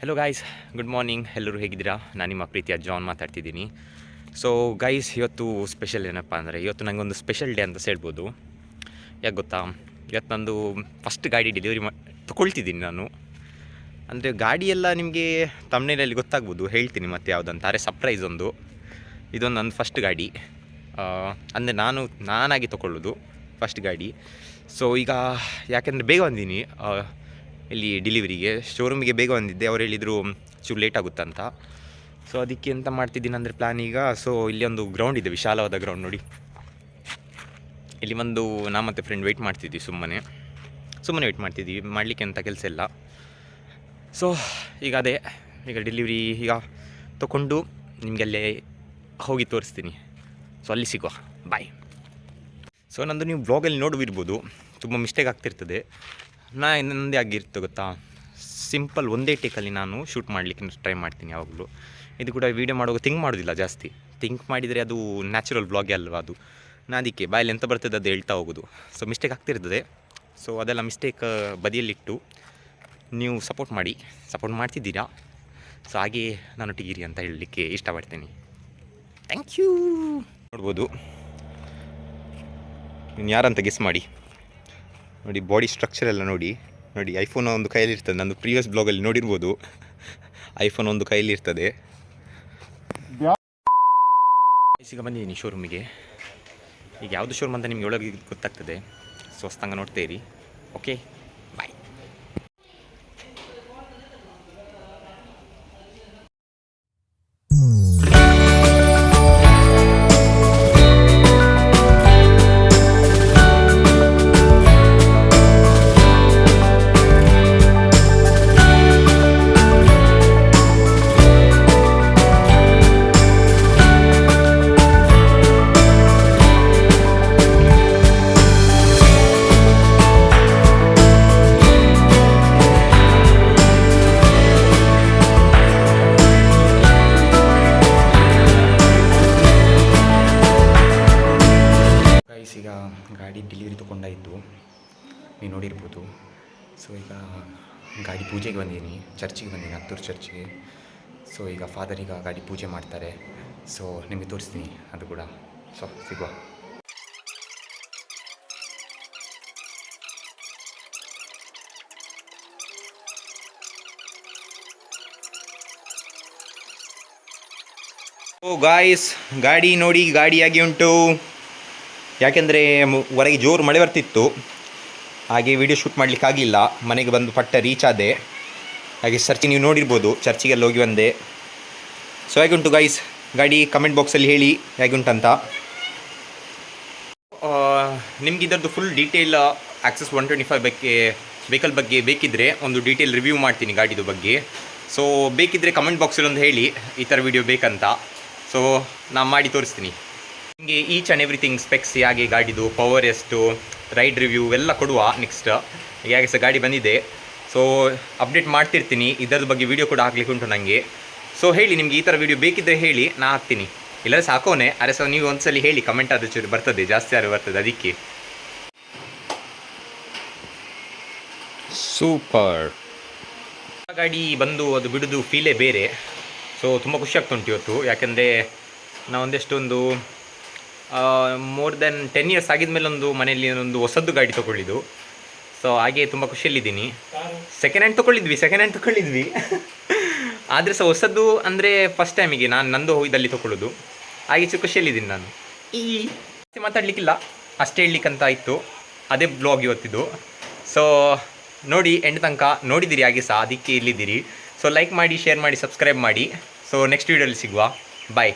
Hello guys good morning ಎಲ್ಲರೂ ಹೇಗಿದ್ದೀರಾ? ನಾನು ನಿಮ್ಮ ಪ್ರೀತಿಯ ಜಾನ್ ಮಾತಾಡ್ತಿದ್ದೀನಿ. ಸೊ ಗೈಸ್ ಇವತ್ತು ಸ್ಪೆಷಲ್ ಏನಪ್ಪ ಅಂದರೆ, ಇವತ್ತು ನನಗೊಂದು ಸ್ಪೆಷಲ್ ಡೇ ಅಂತ ಹೇಳ್ಬೋದು. ಯಾಕೆ ಗೊತ್ತಾ? ಇವತ್ತು ನಂದು ಫಸ್ಟ್ ಗಾಡಿ ಡೆಲಿವರಿ ಮಾ, ತೊಗೊಳ್ತಿದ್ದೀನಿ ನಾನು. ಅಂದರೆ ಗಾಡಿಯೆಲ್ಲ ನಿಮಗೆ ತಮ್ಮನೇಲಿ ಗೊತ್ತಾಗ್ಬೋದು. ಹೇಳ್ತೀನಿ ಮತ್ತೆ ಯಾವುದಂತಾರೆ ಸರ್ಪ್ರೈಸ್ ಒಂದು. ಇದೊಂದು ನನ್ನ ಫಸ್ಟ್ ಗಾಡಿ. ಅಂದರೆ ನಾನು, ನಾನಾಗಿ ತೊಗೊಳ್ಳೋದು ಫಸ್ಟ್ ಗಾಡಿ. ಸೊ ಈಗ ಯಾಕೆಂದರೆ ಬೇಗ ಬಂದೀನಿ. ಇಲ್ಲಿ ಡೆಲಿವರಿಗೆ. ಶೋರೂಮಿಗೆ ಬೇಗ ಬಂದಿದ್ದೆ. ಅವ್ರು ಹೇಳಿದರು ಚೂರು ಲೇಟ್ ಆಗುತ್ತಂತ ಸೊ ಅದಕ್ಕೆ ಎಂತ ಮಾಡ್ತಿದ್ದೀನಿ ಅಂದರೆ ಪ್ಲ್ಯಾನ್ ಈಗ. ಸೊ ಇಲ್ಲಿ ಒಂದು ಗ್ರೌಂಡ್ ಇದೆ, ವಿಶಾಲವಾದ ಗ್ರೌಂಡ್ ನೋಡಿ. ಇಲ್ಲಿ ಒಂದು ನಾ ಮತ್ತು ಫ್ರೆಂಡ್ ವೆಯ್ಟ್ ಮಾಡ್ತಿದ್ವಿ ಸುಮ್ಮನೆ. ಸುಮ್ಮನೆ ವೆಯ್ಟ್ ಮಾಡ್ತಿದ್ವಿ. ಮಾಡಲಿಕ್ಕೆ ಅಂತ ಕೆಲಸ ಇಲ್ಲ. ಸೊ ಈಗ ಅದೇ. ಈಗ ಡೆಲಿವರಿ ಈಗ ತಗೊಂಡು ನಿಮಗೆ ಅಲ್ಲೇ ಹೋಗಿ ತೋರಿಸ್ತೀನಿ. ಸೊ ಅಲ್ಲಿ ಸಿಗುವ. ಬಾಯ್ ಸೊ ನಂದು ನೀವು ಬ್ಲಾಗಲ್ಲಿ ನೋಡುವಿರ್ಬೋದು. ತುಂಬ ಮಿಸ್ಟೇಕ್ ಆಗ್ತಿರ್ತದೆ. ನಾ ಇನ್ನೊಂದೇ ಆಗಿರ್ತು ಗೊತ್ತಾ? ಸಿಂಪಲ್ ಒಂದೇ ಟೇಕಲ್ಲಿ ನಾನು ಶೂಟ್ ಮಾಡಲಿಕ್ಕೆ ಟ್ರೈ ಮಾಡ್ತೀನಿ ಯಾವಾಗಲೂ. ಇದು ಕೂಡ ವೀಡಿಯೋ ಮಾಡುವಾಗ ಥಿಂಕ್ ಮಾಡೋದಿಲ್ಲ ಜಾಸ್ತಿ. ಥಿಂಕ್ ಮಾಡಿದರೆ ಅದು ನ್ಯಾಚುರಲ್ ಬ್ಲಾಗೇ ಅಲ್ವಾ ಅದು. ನಾನು ಅದಕ್ಕೆ ಬಾಯಲ್ಲಿ ಎಂತ ಬರ್ತದೆ ಅದು ಹೇಳ್ತಾ ಹೋಗೋದು. ಸೊ ಮಿಸ್ಟೇಕ್ ಆಗ್ತಿರ್ತದೆ. ಸೊ ಅದೆಲ್ಲ ಮಿಸ್ಟೇಕ್ ಬದಿಯಲ್ಲಿಟ್ಟು ನೀವು ಸಪೋರ್ಟ್ ಮಾಡಿ. ಸಪೋರ್ಟ್ ಮಾಡ್ತಿದ್ದೀರಾ? ಸೊ ಹಾಗೆಯೇ ನಾನು ಟಿಗಿರಿ ಅಂತ ಹೇಳಲಿಕ್ಕೆ ಇಷ್ಟಪಡ್ತೀನಿ. ಥ್ಯಾಂಕ್ ಯು ನೋಡ್ಬೋದು. ಇನ್ನು ಯಾರಂತ ಗೆಸ್ ಮಾಡಿ? ನೋಡಿ ಬಾಡಿ ಸ್ಟ್ರಕ್ಚರ್ ಎಲ್ಲ ನೋಡಿ. ನೋಡಿ ಐಫೋನ್ ಒಂದು ಕೈಯಲ್ಲಿ ಇರ್ತದೆ. ನಂದು ಪ್ರೀವಿಯಸ್ ಬ್ಲಾಗಲ್ಲಿ ನೋಡಿರ್ಬೋದು. ಐಫೋನ್ ಒಂದು ಕೈಯಲ್ಲಿ ಇರ್ತದೆ. ಈಗ ಬಂದಿದ್ದೀನಿ ಶೋರೂಮಿಗೆ ಈಗ ಯಾವುದು ಶೋರೂಮ್ ಅಂತ ನಿಮಗೆ ಒಳಗೆ ಗೊತ್ತಾಗ್ತದೆ. ಸ್ವಸ್ತಂಗ ನೋಡ್ತಾ ಇರಿ. ಓಕೆ ಗೈಸ್ ಈಗ ಗಾಡಿ ಡೆಲಿವರಿ ತೊಗೊಂಡಾಯಿತು ನೀವು ನೋಡಿರ್ಬೋದು. ಸೊ ಈಗ ಗಾಡಿ ಪೂಜೆಗೆ ಬಂದೀನಿ ಚರ್ಚಿಗೆ ಬಂದೀನಿ, ಹತ್ತೂರು ಚರ್ಚಿಗೆ ಸೊ ಈಗ ಫಾದರ್ ಈಗ ಗಾಡಿ ಪೂಜೆ ಮಾಡ್ತಾರೆ. ಸೊ ನಿಮಗೆ ತೋರಿಸ್ತೀನಿ, ಅದು ಕೂಡ. ಸೊ ಸಿಗುವ. ಓ ಗಾಯ್ಸ್ ಗಾಡಿ ನೋಡಿ, ಗಾಡಿಯಾಗಿ ಉಂಟು. ಯಾಕೆಂದರೆ ಹೊರಗೆ ಜೋರು ಮಳೆ ಬರ್ತಿತ್ತು. ಹಾಗೆ ವಿಡಿಯೋ ಶೂಟ್ ಮಾಡಲಿಕ್ಕೆ ಆಗಲಿಲ್ಲ ಮನೆಗೆ ಬಂದು ಪಟ್ಟ ರೀಚ್ ಆದೆ. ಹಾಗೆ ಸರ್ಚಿ ನೀವು ನೋಡಿರ್ಬೋದು. ಚರ್ಚಿಗೆಲ್ಲ ಹೋಗಿ ಬಂದೆ. ಸೊ ಹೇಗೆ ಉಂಟು ಗೈಸ್ ಗಾಡಿ ಕಮೆಂಟ್ ಬಾಕ್ಸಲ್ಲಿ ಹೇಳಿ. ಹೇಗೆ ಉಂಟಂತ ನಿಮ್ಗೆ ಇದರದ್ದು full detail access one twenty five ಬಗ್ಗೆ ವೆಹಿಕಲ್ ಬಗ್ಗೆ ಬೇಕಿದ್ದರೆ ಒಂದು ಡೀಟೇಲ್ ರಿವ್ಯೂ ಮಾಡ್ತೀನಿ ಗಾಡಿದು ಬಗ್ಗೆ. ಸೊ ಬೇಕಿದ್ದರೆ ಕಮೆಂಟ್ ಬಾಕ್ಸಲ್ಲಿ ಒಂದು ಹೇಳಿ. ಈ ಥರ ವಿಡಿಯೋ ಬೇಕಂತ. ಸೊ ನಾನು ಮಾಡಿ ತೋರಿಸ್ತೀನಿ. ನಿಮಗೆ ಈಚ್ ಆ್ಯಂಡ್ ಎವ್ರಿಥಿಂಗ್ ಸ್ಪೆಕ್ಸ್ ಹೇಗೆ ಗಾಡಿದು ಪವರ್ ಎಷ್ಟು ರೈಡ್ ರಿವ್ಯೂ ಎಲ್ಲ ಕೊಡುವ ನೆಕ್ಸ್ಟ್ ಹೇಗೆ ಸಹ ಗಾಡಿ ಬಂದಿದೆ. ಸೊ ಅಪ್ಡೇಟ್ ಮಾಡ್ತಿರ್ತೀನಿ. ಇದರ ಬಗ್ಗೆ ವಿಡಿಯೋ ಕೂಡ ಹಾಕ್ಲಿಕ್ಕೆ ಉಂಟು ನನಗೆ ಸೊ ಹೇಳಿ ನಿಮಗೆ ಈ ಥರ ವಿಡಿಯೋ ಬೇಕಿದ್ದರೆ ಹೇಳಿ ನಾ ಹಾಕ್ತೀನಿ. ಇಲ್ಲದ್ರೆ ಸಾಕೋನೆ. ಅರೆ ಸಹ ನೀವು ಒಂದ್ಸಲಿ ಹೇಳಿ ಕಮೆಂಟ್ ಆದ ಚೂರು ಬರ್ತದೆ ಜಾಸ್ತಿ ಯಾರು ಬರ್ತದೆ ಅದಕ್ಕೆ. ಸೂಪರ್ ಗಾಡಿ ಬಂದು ಅದು ಬಿಡೋದು ಫೀಲೇ ಬೇರೆ. ಸೊ ತುಂಬ ಖುಷಿ ಆಗ್ತುಂಟು ಇವತ್ತು. ಯಾಕೆಂದರೆ ನಾವು ಒಂದೆಷ್ಟೊಂದು ಮೋರ್ ದೆನ್ ಟೆನ್ ಇಯರ್ಸ್ ಆಗಿದ್ಮೇಲೆ ಒಂದು ಮನೆಯಲ್ಲಿ ಒಂದು ಹೊಸದ್ದು ಗಾಡಿ ತೊಗೊಳ್ಳಿದ್ದು. ಸೊ ಹಾಗೆ ತುಂಬ ಖುಷಿಯಲ್ಲಿದ್ದೀನಿ. ಸೆಕೆಂಡ್ ಹ್ಯಾಂಡ್ ತೊಗೊಳ್ಳಿದ್ವಿ ಸೆಕೆಂಡ್ ಹ್ಯಾಂಡ್ ತೊಗೊಳ್ಳಿದ್ವಿ. ಆದರೆ ಸಹ ಹೊಸದ್ದು ಅಂದರೆ ಫಸ್ಟ್ ಟೈಮಿಗೆ ನಾನು ನಂದು ಇದಲ್ಲಿ ತೊಗೊಳ್ಳೋದು. ಹಾಗೆ ಚು ಖುಷಿಯಲ್ಲಿದ್ದೀನಿ ನಾನು. ಈ ಮಾತಾಡಲಿಕ್ಕಿಲ್ಲ ಅಷ್ಟೇ ಹೇಳಲಿಕ್ಕಂತ ಇತ್ತು. ಅದೇ ಬ್ಲಾಗ್ ಇವತ್ತಿದ್ದು. ಸೊ ನೋಡಿ ಎಂಡ್ ತನಕ ನೋಡಿದ್ದೀರಿ ಹಾಗೆ ಸಹ ಅದಕ್ಕೆ ಇಲ್ಲಿದ್ದೀರಿ. ಸೊ ಲೈಕ್ ಮಾಡಿ ಶೇರ್ ಮಾಡಿ ಸಬ್ಸ್ಕ್ರೈಬ್ ಮಾಡಿ. ಸೊ ನೆಕ್ಸ್ಟ್ ವೀಡಿಯೋಲಿ ಸಿಗುವ. ಬಾಯ್